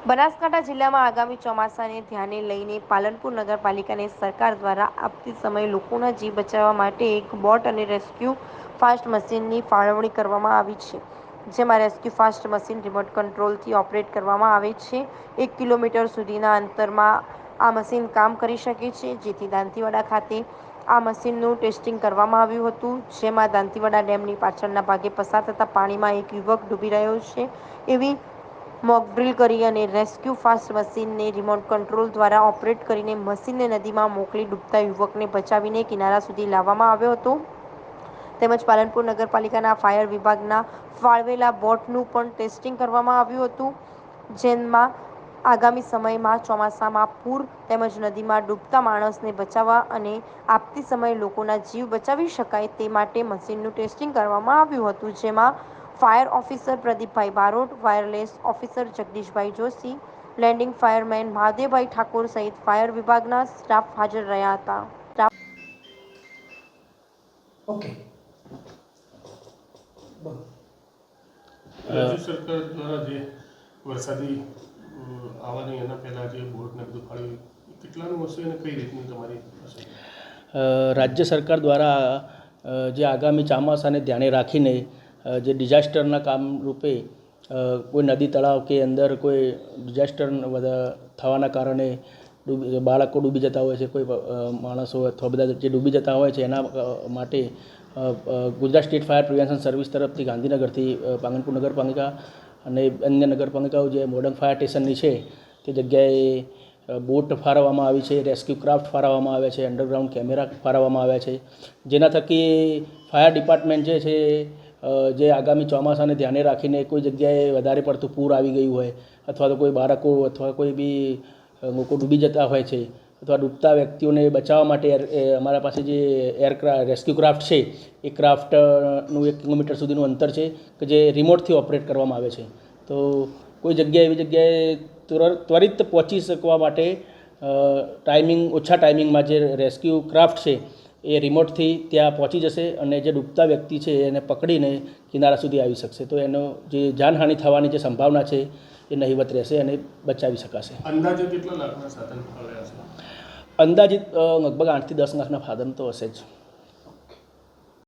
બનાસકાંઠા જિલ્લામાં આગામી ચોમાસાને ધ્યાને લઈને પાલનપુર નગરપાલિકાને સરકાર દ્વારા આપતી સમયે લોકોના જીવ બચાવવા માટે એક બોટ અને રેસ્ક્યુ ફાસ્ટ મશીનની ફાળવણી કરવામાં આવી છે. જેમાં રેસ્ક્યુ ફાસ્ટ મશીન રિમોટ કંટ્રોલથી ઓપરેટ કરવામાં આવે છે. એક કિલોમીટર સુધીના અંતરમાં આ મશીન કામ કરી શકે છે. જેથી દાંતીવાડા ખાતે આ મશીનનું ટેસ્ટિંગ કરવામાં આવ્યું હતું. જેમાં દાંતીવાડા ડેમની પાછળના ભાગે પસાર થતા પાણીમાં એક યુવક ડૂબી રહ્યો છે. એવી મોકડ્રીલ કરી અને રેસ્ક્યુ ફાસ્ટ મશીનને રિમોટ કંટ્રોલ દ્વારા ઓપરેટ કરીને મશીનને નદીમાં મોકલી ડૂબતા યુવકને બચાવીને કિનારા સુધી લાવવામાં આવ્યો હતો. તેમજ પાલનપુર નગરપાલિકાના ફાયર વિભાગના ફાળવેલા બોટનું પણ ટેસ્ટિંગ કરવામાં આવ્યું હતું, જેમાં આગામી સમયમાં ચોમાસામાં પૂર તેમજ નદીમાં ડૂબતા માણસને બચાવવા અને આપતી સમયે લોકોના જીવ બચાવી શકાય તે માટે મશીનનું ટેસ્ટિંગ કરવામાં આવ્યું હતું, જેમાં fire officer Pradeepbhai Barot wireless officer Jagdishbhai Joshi landing fireman Mahadevbhai Thakor સહિત ફાયર વિભાગના સ્ટાફ હાજર રહ્યા હતા. સ્ટાફ ઓકે રાજ્ય સરકાર દ્વારા જે વરસાદી આવવાની એના પહેલાં જે બોટને બધું ફાળવ્યું કેટલાનું હશે અને કઈ રીતની તમારી રાજ્ય સરકાર દ્વારા જે આગામી ચોમાસાને ધ્યાને રાખીને જે ડિઝાસ્ટરના કામ રૂપે કોઈ નદી તળાવ કે અંદર કોઈ ડિઝાસ્ટર થવાના કારણે ડૂબી બાળકો ડૂબી જતા હોય છે, કોઈ માણસો અથવા બધા જે ડૂબી જતા હોય છે, એના માટે Gujarat state fire prevention service તરફથી ગાંધીનગરથી પાંગનપુર નગરપાલિકા અને અન્ય નગરપાલિકાઓ જે મોડર્ન ફાયર સ્ટેશનની છે, તે જગ્યાએ બોટ ફાળવવામાં આવી છે, રેસ્ક્યુ ક્રાફ્ટ ફાળવવામાં આવે છે, અંડરગ્રાઉન્ડ કેમેરા ફાળવવામાં આવ્યા છે. જેના થકી ફાયર ડિપાર્ટમેન્ટ જે છે જે આગામી ચોમાસાને ધ્યાને રાખીને કોઈ જગ્યાએ વધારે પડતું પૂર આવી ગયું હોય, અથવા તો કોઈ બાળકો અથવા કોઈ બી લોકો ડૂબી જતા હોય છે, અથવા ડૂબતા વ્યક્તિઓને બચાવવા માટે અમારા પાસે જે એરક્રાફ્ટ, રેસ્ક્યુ ક્રાફ્ટ છે, એ ક્રાફ્ટનું એક કિલોમીટર સુધીનું અંતર છે, કે જે રિમોટથી ઓપરેટ કરવામાં આવે છે. તો કોઈ જગ્યાએ એવી જગ્યાએ ત્વરિત પહોંચી શકવા માટે ટાઈમિંગ, ઓછા ટાઈમિંગમાં જે રેસ્ક્યુ ક્રાફ્ટ છે એ રિમોટથી ત્યાં પહોંચી જશે અને જે ડૂબતા વ્યક્તિ છે એને પકડીને કિનારા સુધી આવી શકશે. તો એનો જે જાનહાનિ થવાની જે સંભાવના છે એ નહીવત રહેશે અને બચાવી શકાશે. અંદાજે કેટલા લાખના સાધન અંદાજિત લગભગ આઠથી દસ લાખના ફાધન તો હશે જ.